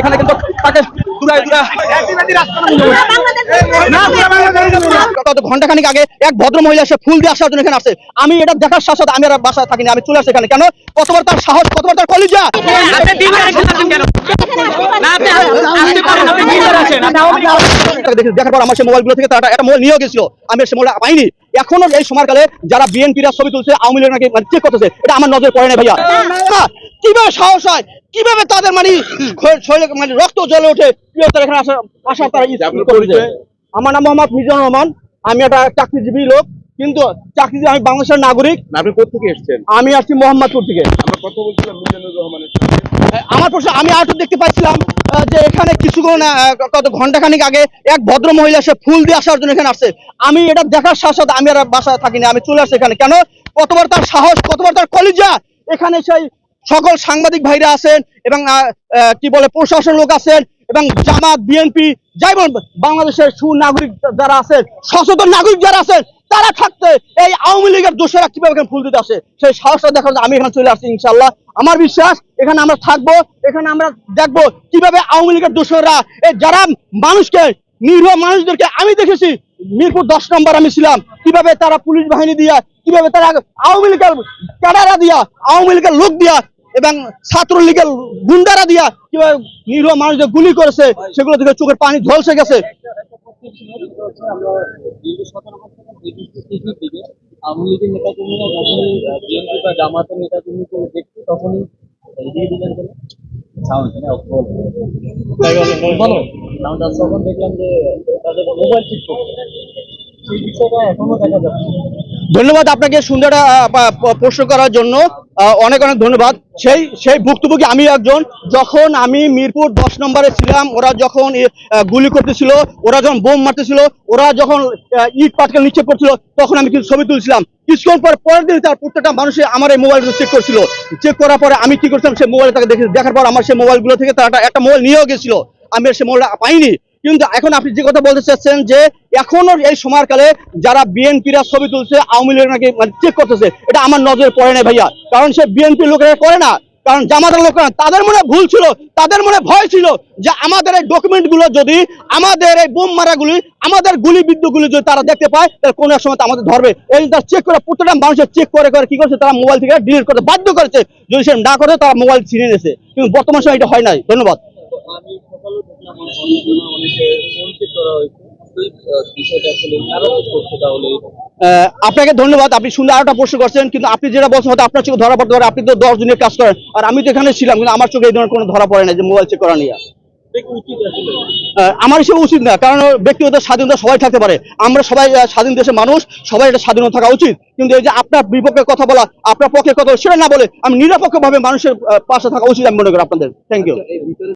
এখানে কিন্তু তাকে ঘন্টাখানিক আগে এক ভদ্র মহিলা এসে ফুল দিয়ে আসার জন্য এখানে আসে। আমি এটা দেখার সাথে আমি আর বাসায় থাকিনি, আমি চলে আসি এখানে। কেন? কতবার তার সাহস, কতবার তার কলিজা? দেখার পর আমার সেই মোবাইলগুলো থেকে তারা একটা মোবাইল নিয়ে গেছিল। আমি মোবাইল পাইনি। এখনও এই সময়কালে যারা বিএনপিরা ছবি তুলছে আওয়ামী লীগ নাকি মানে চেক করতেছে এটা আমার নজরে পড়ে না ভাইয়া কীভাবে সাহস হয়? কীভাবে তাদের মানে শরীরে মানে রক্ত জ্বলে ওঠে? কীভাবে তারা এখানে আসা আসা তারা? আমার নাম মোহাম্মদ মিজানুর রহমান। আমি একটা চাকরিজীবী লোক। কিন্তু চাকরিজীবী আমি বাংলাদেশের নাগরিক আপনি কোথেকে এসেছেন? আমি আসছি মোহাম্মদপুর থেকে। আমরা কথা বলছিলাম মিজানুর রহমানের আমার প্রশ্ন আমি আরেকটু দেখতে পাচ্ছিলাম যে এখানে কিছুক্ষণ কত ঘন্টাখানিক আগে এক ভদ্র মহিলা এসে ফুল দিয়ে আসার জন্য এখানে আসছে। আমি এটা দেখার সাথে সাথে আমি আর বাসায় থাকিনি আমি চলে আসছি এখানে। কেন? কতবার তার সাহস কতবার তার কলিজা? এখানে সেই সকল সাংবাদিক ভাইরা আছেন এবং কি বলে প্রশাসন লোক আছেন এবং জামাত বিএনপি যাই বলুন বাংলাদেশের সুনাগরিক যারা আছেন সচেতন নাগরিক যারা আছেন তারা আওয়ামী দোষেরা কীভাবে এখানে ফুল দিতে আসে? সেই সাহসটা দেখার আমি এখানে চলে আসছি ইনশাল্লাহ আমার বিশ্বাস, এখানে আমরা থাকব, এখানে আমরা দেখব কীভাবে আওয়ামী লীগের দোষরা যারা মানুষকে, নিরীহ মানুষদেরকে আমি দেখেছি, মিরপুর দশ নম্বর আমি ছিলাম, কীভাবে তারা পুলিশ বাহিনী দিয়া, কীভাবে তারা আওয়ামী লীগের ক্যাডারা দিয়া, আওয়ামী লীগের লোক দিয়া এবং ছাত্রলীগের গুন্ডারা দিয়া কীভাবে নিরীহ মানুষদের গুলি করেছে, সেগুলো থেকে চোখের পানি ঝলসে গেছে। আওয়ামী লীগের নেতা কর্মীরা যখনই বিএনপি বা জামাতের নেতা কর্মীকে দেখতো তখনই দিয়ে দিলেন কেন? সাউন্ড না বলো। সাউন্ড তখন দেখলাম যে তাদের মোবাইল ঠিক সেই বিষয়টা এখনও দেখা যাচ্ছে ধন্যবাদ আপনাকে সুন্দর প্রশ্ন করার জন্য। অনেক অনেক ধন্যবাদ। সেই সেই ভুক্তভোগী আমি একজন, যখন আমি মিরপুর দশ নম্বরে ছিলাম, ওরা যখন গুলি করতেছিল, ওরা যখন বোম মারতেছিল, ওরা যখন ইট পাটকেল নিক্ষেপ করছিল, তখন আমি কিছু ছবি তুলছিলাম। কিছুক্ষণ পর, পরের দিন তার প্রত্যেকটা মানুষে আমার এই মোবাইলগুলো চেক করছিল। চেক করার পরে আমি কি করছিলাম, সেই মোবাইল তাকে দেখে দেখার পর আমার সেই মোবাইলগুলো থেকে তারা একটা- মোবাইল নিয়েও গেছিল। আমি সেই মোবাইলটা পাইনি। কিন্তু এখন আপনি যে কথা বলতে চাচ্ছেন যে এখনও এই সময়ের কালে যারা বিএনপিরা ছবি তুলছে, আওয়ামী লীগ নাকি মানে চেক করতেছে, এটা আমার নজরে পড়ে না ভাইয়া। কারণ সে বিএনপি লোকেরা করে না। কারণ জামাতের লোকেরা তাদের মনে ভুল ছিল, তাদের মনে ভয় ছিল যে আমাদের এই ডকুমেন্টগুলো যদি, আমাদের এই বোম মারাগুলি, আমাদের গুলি বিদ্যুৎগুলি যদি তারা দেখতে পায়, তাহলে কোনো এক সময় আমাদের ধরবে। এই তারা চেক করে, প্রত্যেকটা মানুষের চেক করে করে কি করছে? তারা মোবাইল থেকে ডিলিট করতে বাধ্য করেছে। যদি সে না করে, তারা মোবাইল ছিনে নিয়েছে। কিন্তু বর্তমান সময় এটা হয় নাই। ধন্যবাদ। আমি সকালে দেখলাম অনেকে বঞ্চিত করা হয়েছে। আপনাকে ধন্যবাদ আপনি সুন্দর আরেকটা প্রশ্ন করছেন কিন্তু আপনি যেটা বলছেন হয়তো আপনার চোখে ধরা পড়তে পারে আপনি তো দশ দিনের কাজ করেন আর আমি তো এখানে ছিলাম কিন্তু আমার চোখে এই ধরনের কোনো ধরা পড়ে না যে মোবাইল চেক করা নিয়ে। আমার হিসেবে উচিত না কারণ ব্যক্তিগত স্বাধীনতা সবাই থাকতে পারে। আমরা সবাই স্বাধীন দেশের মানুষ সবাই এটা স্বাধীনতা থাকা উচিত। কিন্তু এই যে আপনার বিপক্ষে কথা বলা আপনার পক্ষে কথা সেটা না বলে আমি নিরপেক্ষভাবে মানুষের পাশে থাকা উচিত আমি মনে করি আপনাদের। Thank you